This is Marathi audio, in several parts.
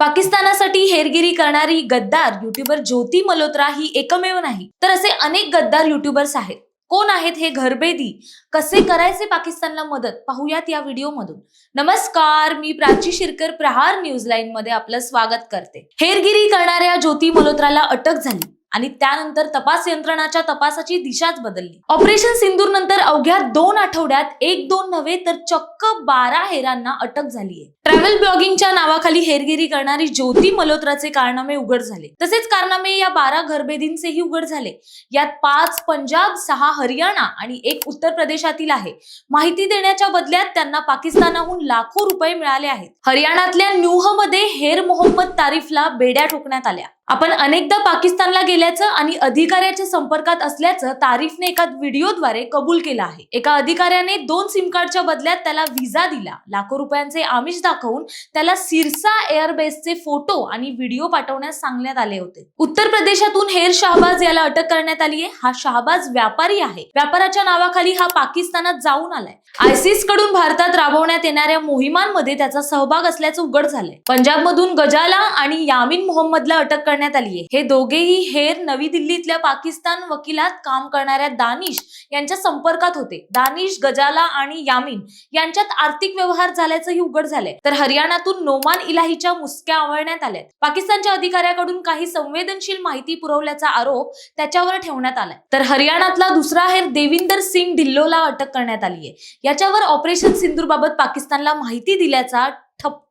पाकिस्तानासाठी हेरगिरी करणारी गद्दार युट्यूबर ज्योती मल्होत्रा ही एकमेव नाही. तर असे अनेक गद्दार युट्यूबर्स आहेत. कोण आहेत हे घरबेदी? कसे करायचे पाकिस्तानला मदत? पाहूयात या व्हिडिओमधून. नमस्कार मी प्राची शिरकर प्रहार न्यूज लाईन मध्ये आपलं स्वागत करते. हेरगिरी करणाऱ्या ज्योती मल्होत्राला अटक झाली आणि त्यानंतर तपास यंत्रणाच्या तपासाची दिशाच बदलली. ऑपरेशन सिंदूर नंतर अवघ्या दोन आठवड्यात एक दोन नव्हे तर चक्क बारा हेरांना अटक झालीय. ट्रॅव्हल ब्लॉगिंगच्या नावाखाली हेरगिरी करणारी ज्योती मल्होत्राचे कारनामे उघड झाले. तसेच कारनामे या बारा घरबेदींचेही उघड झाले. यात पाच पंजाब सहा हरियाणा आणि एक उत्तर प्रदेशातील आहे. माहिती देण्याच्या बदल्यात त्यांना पाकिस्तानाहून लाखो रुपये मिळाले आहेत. हरियाणातल्या न्यूहमध्ये हेर मोहम्मद तारीफला बेड्या ठोकण्यात आल्या. आपण अनेकदा पाकिस्तानला गेल्याचं आणि अधिकाऱ्याच्या संपर्कात असल्याचं तारीफने एका व्हिडिओद्वारे कबूल केलं आहे. एका अधिकाऱ्याने दोन सिम कार्डच्या बदल्यात त्याला व्हिसा दिला. लाखो रुपयांचे आमिष दाखवून त्याला सिरसा एअरबेसचे फोटो आणि व्हिडिओ पाठवण्यास सांगण्यात आले होते. उत्तर प्रदेशातून हेर शाहबाज याला अटक करण्यात आली आहे हा शाहबाज व्यापारी आहे. व्यापाराच्या नावाखाली हा पाकिस्तानात जाऊन आलाय. आयसिसकडून भारतात राबवण्यात येणाऱ्या मोहिमांमध्ये त्याचा सहभाग असल्याचं उघड झालंय. पंजाबमधून गजाला आणि यामिन मोहम्मदला अटक करण्यात आली आहे हे दोघेही हेर नवी दिल्लीतल्या पाकिस्तान वकिलात काम करणाऱ्या दानिश यांच्या संपर्कात होते. दानिश गजाला आणि यामिन यांच्यात आर्थिक व्यवहार झाल्याचंही उघड झालंय. तर हरियाणातून नोमान इलाहीच्या मुसक्या आवळण्यात आल्यात. पाकिस्तानच्या अधिकाऱ्याकडून काही संवेदनशील माहिती पुरवल्याचा आरोप त्याच्यावर ठेवण्यात आलाय. तर हरियाणातला दुसरा हेर देविंदर सिंग ढिल्लोला अटक करण्यात आली आहे याच्यावर ऑपरेशन सिंदूर बाबत पाकिस्तानला माहिती दिल्याचा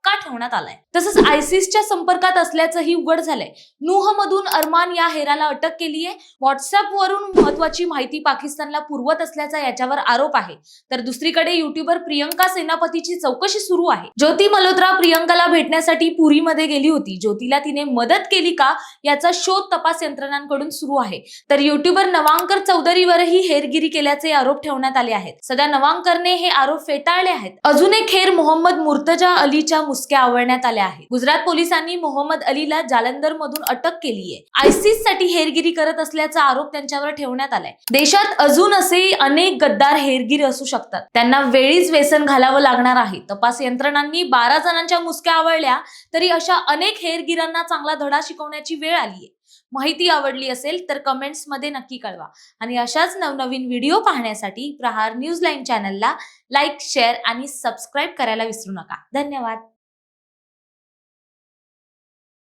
ठपका ठेवण्यात आलाय? तसंच आयसिसच्या संपर्कात असल्याचंही उघड झालंय. नूह मधून अरमान या हेराला अटक केली आहे व्हॉट्सअप वरून महत्वाची माहिती पाकिस्तानला पुरवत असल्याचा याच्यावर आरोप आहे. तर दुसरीकडे युट्यूबर प्रियंका सेनापतीची चौकशी सुरू आहे. ज्योती मल्होत्रा प्रियंकाला भेटण्यासाठी पुरीमध्ये गेली होती. ज्योतीला तिने मदत केली का याचा शोध तपास यंत्रणांकडून सुरू आहे. तर युट्यूबर नवांकर चौधरीवरही हेरगिरी केल्याचे आरोप ठेवण्यात आले आहेत. सध्या नवांकरने हे आरोप फेटाळले आहेत. अजून एक हेर मोहम्मद मुर्तजा अलीच्या मुसक्या आवळण्यात आल्या आहेत. गुजरात पोलिसांनी मोहम्मद अलीला जालंधर मधून अटक केली आहे आयसिससाठी हेरगिरी करत असल्याचा आरोप त्यांच्यावर ठेवण्यात आलाय. देशात अजून असे अनेक गद्दार हेरगिरी असू शकतात. त्यांना वेळीच व्यसन घालावं लागणार आहे. तपास यंत्रणांनी बारा जणांच्या मुसक्या आवळल्या तरी अशा अनेक हेरगिरांना चांगला धडा शिकवण्याची वेळ आली आहे माहिती आवडली असेल तर कमेंट्समध्ये नक्की कळवा. आणि अशाच नवनवीन व्हिडिओ पाहण्यासाठी प्रहार न्यूज लाईन चॅनलला लाईक शेअर आणि सबस्क्राईब करायला विसरू नका. धन्यवाद.